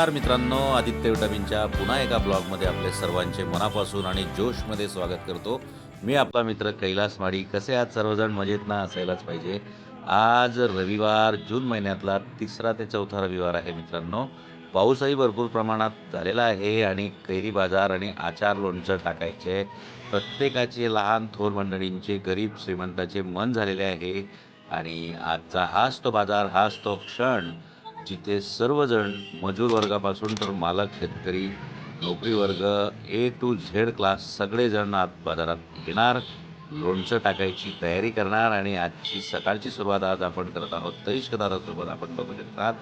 नमस्कार मित्रांनो आदित्य विटामिनच्या पुन्हा एका ब्लॉगमध्ये आपले सर्वांचे मनापासून आणि जोशमध्ये स्वागत करतो. मी आपला मित्र कैलास माडी. कसे आज सर्वजण? मजेत ना? असायलाच पाहिजे. आज रविवार जून महिन्यातला तिसरा ते चौथा रविवार आहे मित्रांनो. पाऊसही भरपूर प्रमाणात झालेला आहे आणि कैरी बाजार आणि आचार लोणचं टाकायचे. प्रत्येकाचे लहान थोर मंडळींचे गरीब श्रीमंताचे मन झालेले आहे. आणि आजचा हाच तो बाजार हाच तो क्षण. जिथे सर्वजण मजूर वर्गापासून तर मालक शेतकरी नोकरी वर्ग ए टू झेड क्लास सगळेजण आज बाजारात येणार. लोणचं टाकायची तयारी करणार आणि आजची सकाळची सुरुवात आज आपण करत आहोत. तनिष्क दादासोबत आपण बघू शकतात.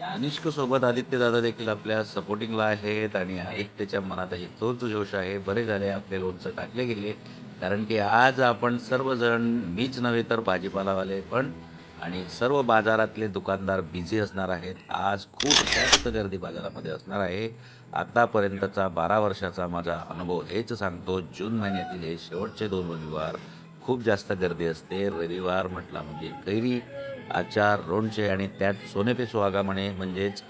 तनिष्क सोबत आदित्य दादा देखील आपल्या सपोर्टिंगला आहेत आणि आदित्यच्या मनातही तोच जोश आहे. बरे झाले आपले लोणचं टाकले गेले. कारण की आज आपण सर्वजण मीच नव्हे तर भाजीपालावाले पण आणि सर्व बाजारातले दुकानदार बिझी असणार आहेत. आज खूप जास्त गर्दी बाजारामध्ये असणार आहे. आतापर्यंतचा बारा वर्षाचा माझा अनुभव हेच सांगतो. जून महिन्यातील हे शेवटचे दोन रविवार. खूप जास्त गर्दी असते. रविवार म्हटला म्हणजे कैरी आचार लोणचे आणि त्यात सोनेपे सुहागा म्हणे म्हणजेच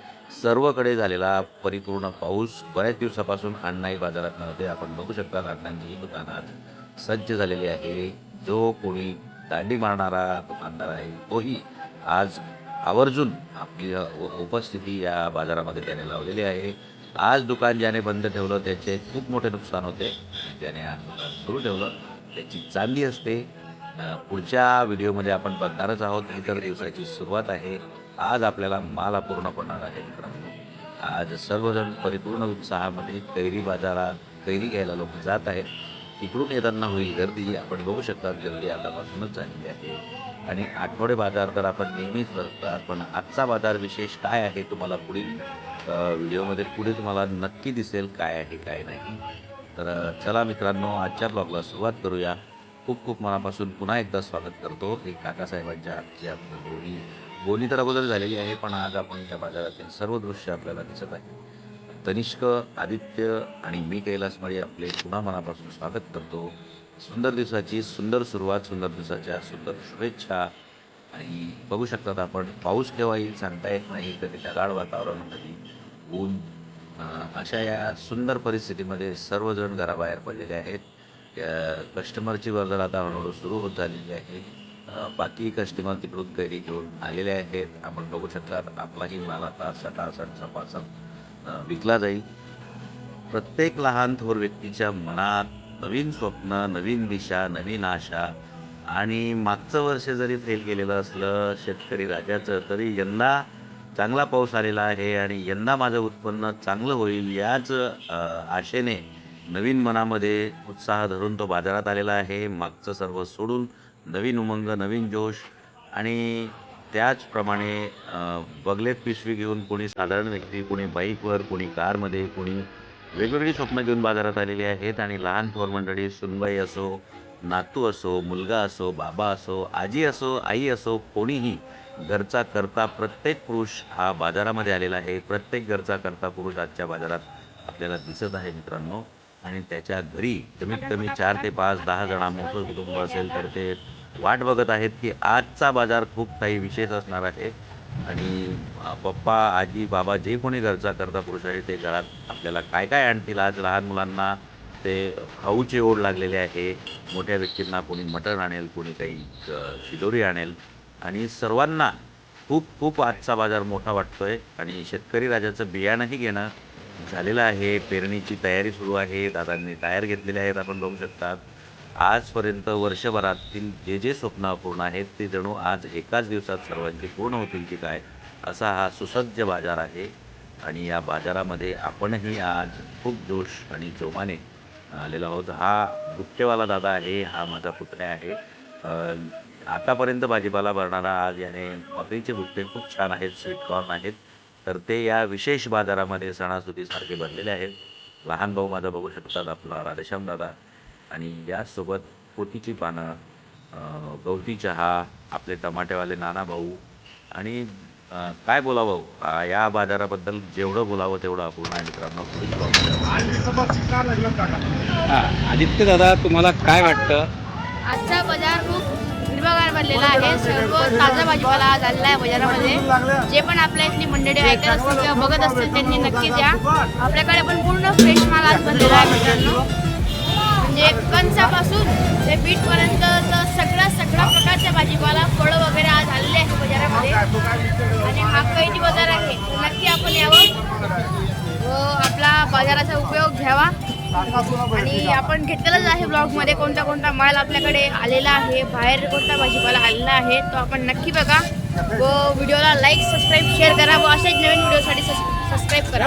सर्वकडे झालेला परिपूर्ण पाऊस. बऱ्याच दिवसापासून अण्णाई बाजारात नव्हते. आपण बघू शकता अण्णांची दुकानात सज्ज झालेली आहे. जो कोणी दांडी मारणारा दुकानदार आहे. तोही आज आवर्जून आपली उपस्थिती या बाजारामध्ये त्याने लावलेली आहे. आज दुकान ज्याने बंद ठेवलं त्याचे खूप मोठे नुकसान होते. ज्याने आज दुकान सुरू ठेवलं त्याची चांदी असते. पुढच्या व्हिडिओमध्ये आपण बघणारच आहोत इतर दिवसाची सुरुवात आहे. आज आपल्याला माल पूर्ण पडणार आहे आज सर्वजण परिपूर्ण उत्साहामध्ये कैरी बाजारात कैरी घ्यायला लोक जात आहेत. तिकडून येताना होईल गर्दी आपण बघू शकता गर्दी आतापासूनच झालेली आहे. आणि आठवडे बाजार तर आपण नेहमीच बघतात पण आजचा बाजार विशेष काय आहे तुम्हाला पुढील व्हिडिओमध्ये पुढे तुम्हाला नक्की दिसेल काय आहे काय नाही. तर चला मित्रांनो आजच्या ब्लॉगला सुरुवात करूया. खूप खूप मनापासून पुन्हा एकदा स्वागत करतो. हे काकासाहेबांच्या आजच्या बोली. बोली तर अगोदर झालेली आहे पण आज आपण त्या बाजारातील सर्व दृश्य आपल्याला दिसत आहे. तनिष्क आदित्य आणि मी कैलास माळी आपले पुन्हा मनापासून स्वागत करतो. सुंदर दिवसाची सुंदर सुरुवात सुंदर दिवसाच्या सुंदर शुभेच्छा. आणि बघू शकतात आपण पाऊस केव्हा येईल सांगता येत नाही कधी ढगाळ वातावरण कधी ऊन. अशा या सुंदर परिस्थितीमध्ये सर्वजण घराबाहेर पडलेले आहेत. कस्टमरची वर्दळ आता हळूहळू सुरू होत झालेली आहे. बाकी कस्टमर तिकडून कैरी घेऊन आलेले आहेत. आपण बघू शकतात आपलाही माल आता सटासट सपासप विकला जाईल. प्रत्येक लहान थोर व्यक्तीच्या मनात नवीन स्वप्न नवीन दिशा नवीन आशा आणि मागचं वर्ष जरी फेल गेलेलं असलं शेतकरी राजाचं तरी यंदा चांगला पाऊस आलेला आहे आणि यंदा माझं उत्पन्न चांगलं होईल याच आशेने नवीन मनामध्ये उत्साह धरून तो बाजारात आलेला आहे. मागचं सर्व सोडून नवीन उमंग नवीन जोश आणि त्याचप्रमाणे बगलेत पिशवी घेऊन कोणी साधारण व्यक्ती कोणी बाईकवर कोणी कारमध्ये कोणी वेगवेगळी स्वप्न घेऊन बाजारात आलेली आहेत आणि लहान थोर मंडळी सुनबाई असो नातू असो मुलगा असो बाबा असो आजी असो आई असो कोणीही घरचा करता प्रत्येक पुरुष हा बाजारामध्ये आलेला आहे. प्रत्येक घरचा करता पुरुष आजच्या बाजारात आपल्याला दिसत आहे मित्रांनो. आणि त्याच्या घरी कमीत कमी चार ते पाच दहा जणांमोठं कुटुंब असेल तर ते वाट बघत आहेत की आजचा बाजार खूप काही विशेष असणार आहे. आणि पप्पा आजी बाबा जे कोणी घरचा करता पुरुष आहे ते घरात आपल्याला काय काय आणतील? आज लहान मुलांना ते खाऊची ओढ लागलेली आहे. मोठ्या व्यक्तींना कोणी मटण आणेल कोणी काही शिदोरी आणेल. आणि सर्वांना खूप खूप आजचा बाजार मोठा वाटतो आहे आणि शेतकरी राजाचं बियाणंही घेणं झालेलं आहे. पेरणीची तयारी सुरू आहे. दादांनी टायर घेतलेले आहेत आपण बघू शकतात. आजपर्यंत वर्षभरातील जे जे स्वप्न अपूर्ण आहेत ते जणू आज एकाच दिवसात सर्वांची पूर्ण होतील की काय असा हा सुसज्ज बाजार आहे. आणि या बाजारामध्ये आपणही आज खूप जोश आणि जोमाने आलेलो आहोत. हा गुप्तेवाला दादा आहे हा माझा पुतण्या आहे. आतापर्यंत भाजीपाला भरणारा आज याने मकरीचे बुट्टे खूप छान आहेत स्वीटकॉर्न आहेत. तर ते या विशेष बाजारामध्ये सणासुदीसारखे भरलेले आहेत. लहान भाऊ माझा बघू शकतात आपला राधेश्याम दादा. आणि याचसोबत पोतीची पानं अं, गवती चहा आपले टमाटेवाले नाना भाऊ आणि काय बोलावं? या बाजाराबद्दल जेवढं बोलावं तेवढं अपूर्ण आहे मित्रांनो. आदित्य दादा तुम्हाला काय वाटतं? आजचा बाजार खूप हिरवागार भरलेला आहे. सर्व ताजा भाजीपाला आज आलेला आहे बाजारामध्ये. जे पण आपल्या इथली मंडळी ऐकत असतील किंवा बघत असतील त्यांनी नक्कीच या आपल्याकडे पण पूर्ण फ्रेश माल आज भरलेला आहे मित्रांनो. म्हणजे कणसापासून ते बीटपर्यंत सगळा सगळा प्रकारच्या भाजीपाला फळं वगैरे आज आलेले आहे बाजारामध्ये. आणि हा कैदी बाजार आहे. नक्की आपण यावं. व आपला बाजाराचा उपयोग घ्यावा. आणि आपण घेतलेलाच आहे ब्लॉगमध्ये कोणता कोणता माल आपल्याकडे आलेला आहे बाहेर कोणता भाजीपाला आलेला आहे तो आपण नक्की बघा. व व्हिडिओला लाईक सबस्क्राईब शेअर करा. व अशाच नवीन व्हिडिओसाठी सबस्क्राईब करा.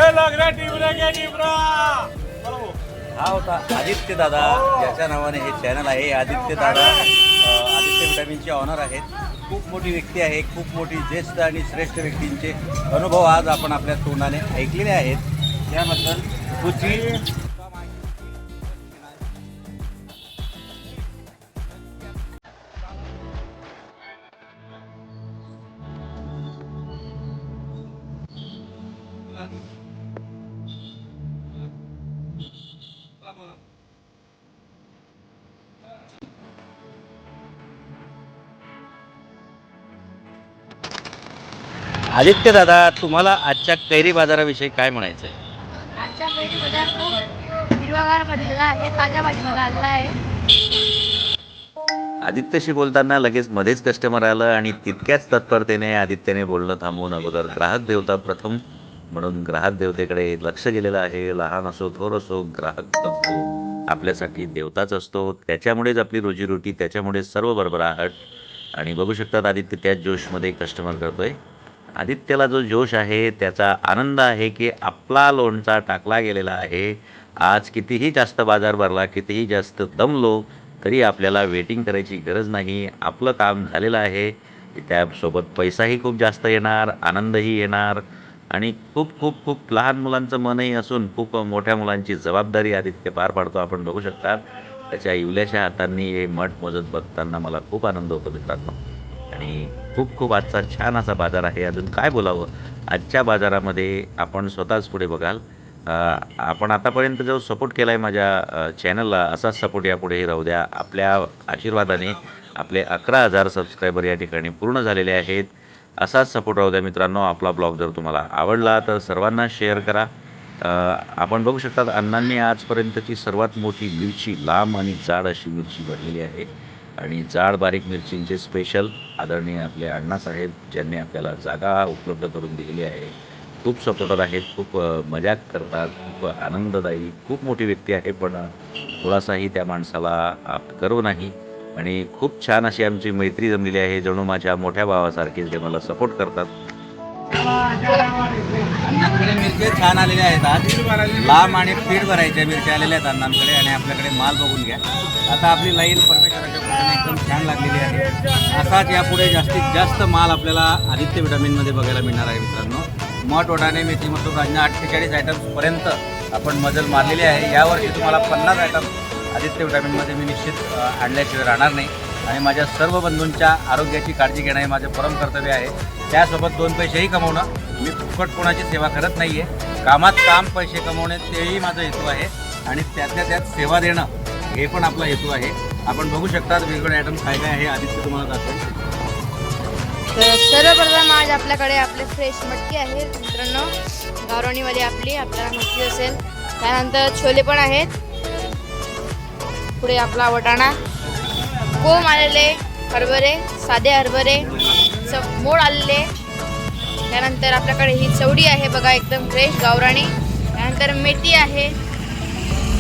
हा होता आदित्य दादा. ज्याच्या नावाने हे चॅनल आहे. आदित्य दादा आदित्य विटामिनचे ऑनर आहेत. खूप मोठी व्यक्ती आहे. खूप मोठी ज्येष्ठ आणि श्रेष्ठ व्यक्तींचे अनुभव आज आपण आपल्या तोंडाने ऐकलेले आहेत. त्याबद्दल तुझी आदित्य दादा तुम्हाला आजच्या कैरी बाजाराविषयी काय म्हणायचं आहे आजचा बाजार खूप हिरवागार भरलेला आहे ताजा भाजीपाला आहे. आदित्यशी बोलताना लगेच मध्येच कस्टमर आलं आणि तितक्याच तत्परतेने आदित्यने बोलणं थांबवून अगोदर ग्राहक देवता प्रथम म्हणून ग्राहक देवतेकडे लक्ष गेलेलं आहे. लहान असो थोर असो ग्राहक असतो आपल्यासाठी देवताच असतो. त्याच्यामुळेच आपली रोजीरोटी त्याच्यामुळेच सर्व भरभराहट. आणि बघू शकतात आदित्य त्याच जोशमध्ये कस्टमर करतोय. आदित्यला जो जोश आहे त्याचा आनंद आहे की आपला लोणचा टाकला गेलेला आहे. आज कितीही जास्त बाजार भरला कितीही जास्त दमलो तरी आपल्याला वेटिंग करायची गरज नाही. आपलं काम झालेलं आहे. त्यासोबत पैसाही खूप जास्त येणार आनंदही येणार. आणि खूप खूप खूप लहान मुलांचं मनही असून खूप मोठ्या मुलांची जबाबदारी आदित्य पार पाडतो. आपण बघू शकता त्याच्या इवल्याच्या हातांनी हे मठ मोजत बघताना मला खूप आनंद होतो मित्रांनो. आणि खूप खूप आजचा छान असा बाजार आहे. अजून काय बोलावं? आजच्या बाजारामध्ये आपण स्वतःच पुढे बघाल. आपण आतापर्यंत जो सपोर्ट केला आहे माझ्या चॅनलला असाच सपोर्ट यापुढेही राहू द्या. आपल्या आशीर्वादाने आपले अकरा हजार सबस्क्रायबर या ठिकाणी पूर्ण झालेले आहेत. असाच सपोर्ट राहू द्या मित्रांनो. आपला ब्लॉग जर तुम्हाला आवडला तर सर्वांना शेअर करा. आपण बघू शकतात अण्णांनी आजपर्यंतची सर्वात मोठी मिरची लांब आणि जाड अशी मिरची भरलेली आहे. आणि जाड बारीक मिरचींचे स्पेशल आदरणीय आपले अण्णासाहेब ज्यांनी आपल्याला जागा उपलब्ध करून दिलेली आहे. खूप सपोर्टर आहेत खूप मजा मजाक करतात खूप आनंददायी खूप मोठी व्यक्ती आहे पण थोडासाही त्या माणसाला अ, गर्व नाही. आणि खूप छान अशी आमची मैत्री जमलेली आहे जणू माझ्या मोठ्या भावासारखे जे मला सपोर्ट करतात. आमच्याकडे मिरच्या छान आलेल्या आहेत आज. लांब आणि पीठ भरायच्या मिरच्या आलेल्या आहेत अण्णांकडे आणि आपल्याकडे माल बघून घ्या. आता आपली लाईन परमेश्वराच्या एकदम छान लागलेली आहे. असाच यापुढे जास्तीत जास्त माल आपल्याला आदित्य विटामिनमध्ये बघायला मिळणार आहे मित्रांनो. मठ वडाने मेथी मसूर राजना अठ्ठेचाळीस आयटम्सपर्यंत आपण मजल मारलेली आहे. यावर्षी तुम्हाला पन्नास आयटम आदित्य विटामिनमध्ये मी निश्चित आणल्याशिवाय राहणार नाही. आणि माझ्या सर्व बंधूंच्या आरोग्याची काळजी घेणं हे माझं परम कर्तव्य आहे. त्यासोबत दोन पैसेही कमवणं. मी फुकट कोणाची सेवा करत नाही आहे कामात काम पैसे कमवणे तेही माझा हेतू आहे. आणि त्यातल्या त्यात सेवा देणं हे पण आपला हेतू आहे. आपण बघू शकता वेगवेगळे आयटम काय काय आहे. आदित्य तुम्हाला दाखवेल तर सर्वप्रथम आज आपल्याकडे आपले फ्रेश मटकी आहे. मित्रांनो गावराणीमध्ये आपली आपल्याला मटकी असेल. त्यानंतर छोले पण आहेत. पुढे आपला वटाणा. कोंब आलेले हरभरे साधे हरभरे च मोड आलेले. त्यानंतर आपल्याकडे ही चवडी आहे बघा एकदम फ्रेश गावराणी त्यानंतर मेथी आहे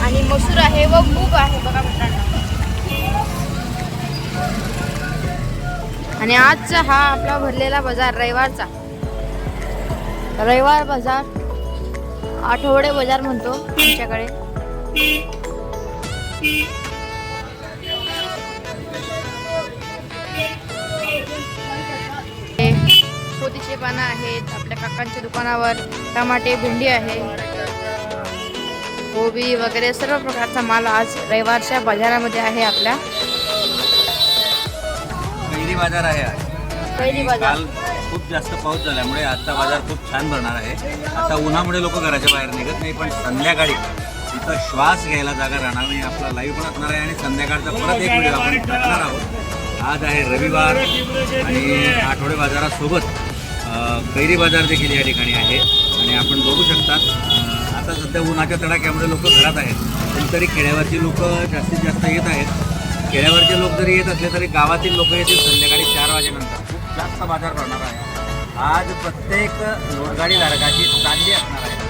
आणि मसूर आहे व मूग आहे बघा मित्रांनो. आणि आजचा हा आपला भरलेला बाजार रविवारचा. रविवार बाजार आठवडे बाजार म्हणतो आमच्याकडे. पोतीचे पानं आहेत आपल्या काकांच्या दुकानावर टमाटे भेंडी आहे. गोबी वगैरे सर्व प्रकारचा माल आज रविवारच्या बाजारामध्ये आहे आपल्या. पहिली बाजार आहे. पहिली बाजार. काल खूप जास्त पाऊस झाल्यामुळे आजचा बाजार खूप छान भरणार आहे. आता उन्हामुळे लोक घराच्या बाहेर निघत नाही पण संध्याकाळी इथं श्वास घ्यायला जागा राहणार नाही. आपला लाईव्ह पण असणार आहे आणि संध्याकाळचा परत एक व्हिडिओ आपण टाकणार आहोत. आज आहे रविवार आणि आठवडे बाजारासोबत कैरी बाजार देखील या ठिकाणी आहे आणि आपण बघू शकतात आता सध्या उन्हाच्या तडाख्यामुळे लोक घरात आहेत. पण तरी खेड्यावरची लोक जास्तीत जास्त येत आहेत. खेड्यावरचे लोक जरी येत असले तरी गावातील लोक येतील संध्याकाळी चार वाजेनंतर. खूप जास्त बाजार भरणार आहे. आज प्रत्येक लोडगाडी धारकाची चांदी असणार आहे.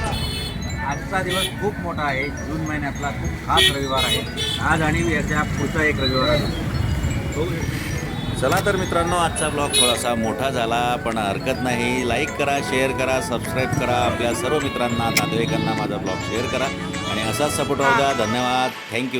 आजचा दिवस खूप मोठा आहे. जून महिन्यातला खूप खास रविवार आहे. आज आणि याच्या पुढचा एक रविवार आहे. चला तर मित्रांनो आजचा ब्लॉग थोडासा मोठा झाला पण हरकत नाही. लाईक करा शेअर करा सबस्क्राईब करा. आपल्या सर्व मित्रांना नातेवाईकांना माझा ब्लॉग शेअर करा. आणि असाच सपोर्ट द्या. धन्यवाद. थँक्यू